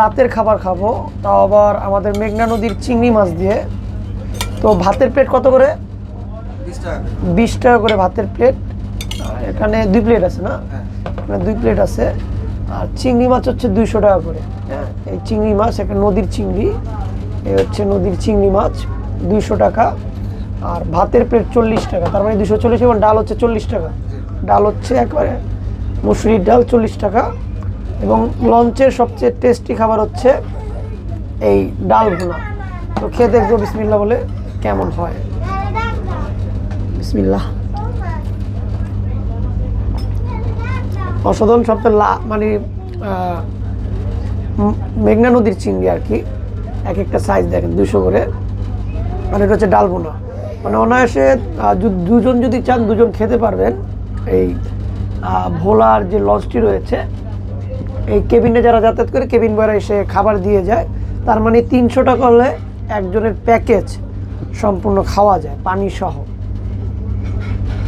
রাতের খাবার খাব তাও আবার আমাদের মেঘনা নদীর চিংড়ি মাছ দিয়ে। তো ভাতের প্লেট কত করে? বিশ টাকা করে। ভাতের প্লেট এখানে দুই প্লেট আছে না? হ্যাঁ। এখানে দুই প্লেট আছে। আর চিংড়ি মাছ হচ্ছে দুইশো টাকা করে। হ্যাঁ। এই চিংড়ি মাছ একটা নদীর চিংড়ি। এই হচ্ছে নদীর চিংড়ি মাছ দুইশো টাকা। আর ভাতের প্লেট চল্লিশ টাকা। তার মানে দুশো চল্লিশ এবং ডাল হচ্ছে চল্লিশ টাকা। ডাল হচ্ছে একবারে মুসুরির ডাল চল্লিশ টাকা। এবং লঞ্চের সবচেয়ে টেস্টি খাবার হচ্ছে এই ডাল ভুনা। তো খেয়ে দেখব বিসমিল্লা বলে কেমন হয়। বিসমিল্লাহ। অসাধারণ সবচেয়ে লা মানে মেঘনা নদীর চিংড়ি আর কি। এক একটা সাইজ দেখেন দুশো করে। মানে এটা হচ্ছে ডালবোনা মানে অনায়াসে দুজন যদি চান, দুজন খেতে পারবেন। এই ভোলার যে লঞ্চটি রয়েছে এই কেবিনে যারা যাতায়াত করে, কেবিন বয়রা এসে খাবার দিয়ে যায়। তার মানে তিনশো টাকা হলে একজনের প্যাকেজ সম্পূর্ণ খাওয়া যায় পানি সহ